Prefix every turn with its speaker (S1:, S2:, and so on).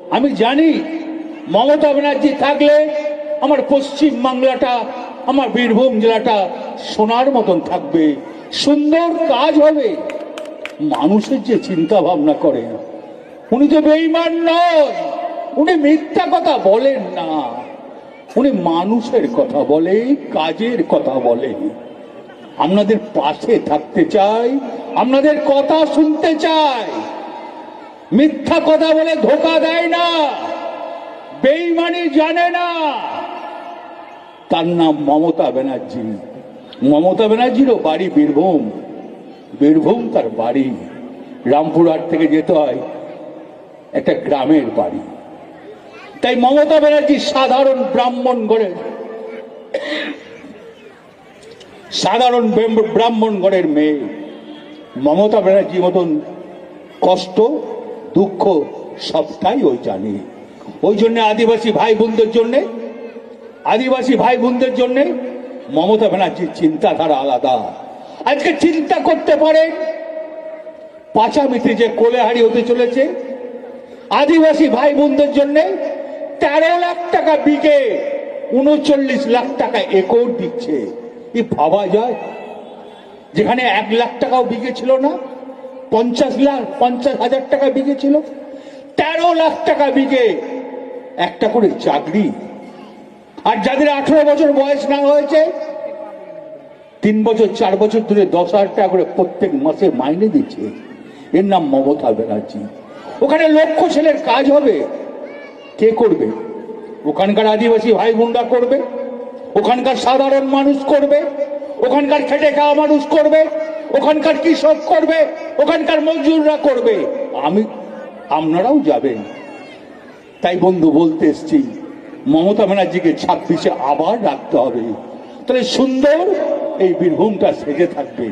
S1: আমি জানি মমতা ব্যানার্জি থাকলে আমার পশ্চিম বাংলাটা, আমার বীরভূম জেলাটা সোনার মতন থাকবে। সুন্দর কাজ হবে। মানুষের যে চিন্তা ভাবনা করে উনি তো বেইমান নয়, উনি মিথ্যা কথা বলেন না। উনি মানুষের কথা বলে, কাজের কথা বলে। আপনাদের পাশে থাকতে চাই, আপনাদের কথা শুনতে চাই। মিথ্যা কথা বলে ধোকা দেয় না। বেইমানি জানে না। তার নাম মমতা ব্যানার্জি। মমতা ব্যানার্জিরও বাড়ি বীরভূম। বীরভূম তার বাড়ি। রামপুরহাট থেকে যেতে হয় একটা গ্রামের বাড়ি। তাই মমতা ব্যানার্জি সাধারণ ব্রাহ্মণ ঘরের সাধারণ ব্রাহ্ম- ব্রাহ্মণ ঘরের মেয়ে। মমতা ব্যানার্জি মতন কষ্ট দুঃখ সবটাই ওই জানে। ওই জন্য আদিবাসী ভাই বোনদের জন্যে, আদিবাসী ভাই বোনদের জন্যে মমতা ব্যানার্জির চিন্তাধারা আলাদা। আজকে চিন্তা করতে পারে, পাচামিতে যে কোলেহারি হতে চলেছে, আদিবাসী ভাই বোনদের জন্যে তেরো লাখ টাকা বিকে, উনচল্লিশ লাখ টাকা একর দিচ্ছে। কি ভাবা যায়, যেখানে এক লাখ টাকাও বিকে ছিল না পঞ্চাশ লাখ, পঞ্চাশ হাজার টাকা বিঘে ছিল। তেরো লাখ টাকা বিঘে। একটা করে চাকরি। আর যাদের আঠেরো বছর বয়স না হয়েছে, তিন বছর, চার বছর ধরে দশ হাজার টাকা করে প্রত্যেক মাসে মাইনে দিচ্ছে। এর নাম মমতা ব্যানার্জি। ওখানে লক্ষ ছেলের কাজ হবে। কে করবে? ওখানকার আদিবাসী ভাই বোনরা করবে। ওখানকার সাধারণ মানুষ করবে। ওখানকার খেটে খাওয়া মানুষ করবে। ওখানকার কৃষক করবে? ওখানকার মজুররা করবে? আমি, আপনারাও যাবেন। তাই বন্ধু, বলতে এসছি, মমতা ব্যানার্জিকে ছাব্বিশে আবার রাখতে হবে। তাহলে সুন্দর এই বীরভূমটা সেজে থাকবে।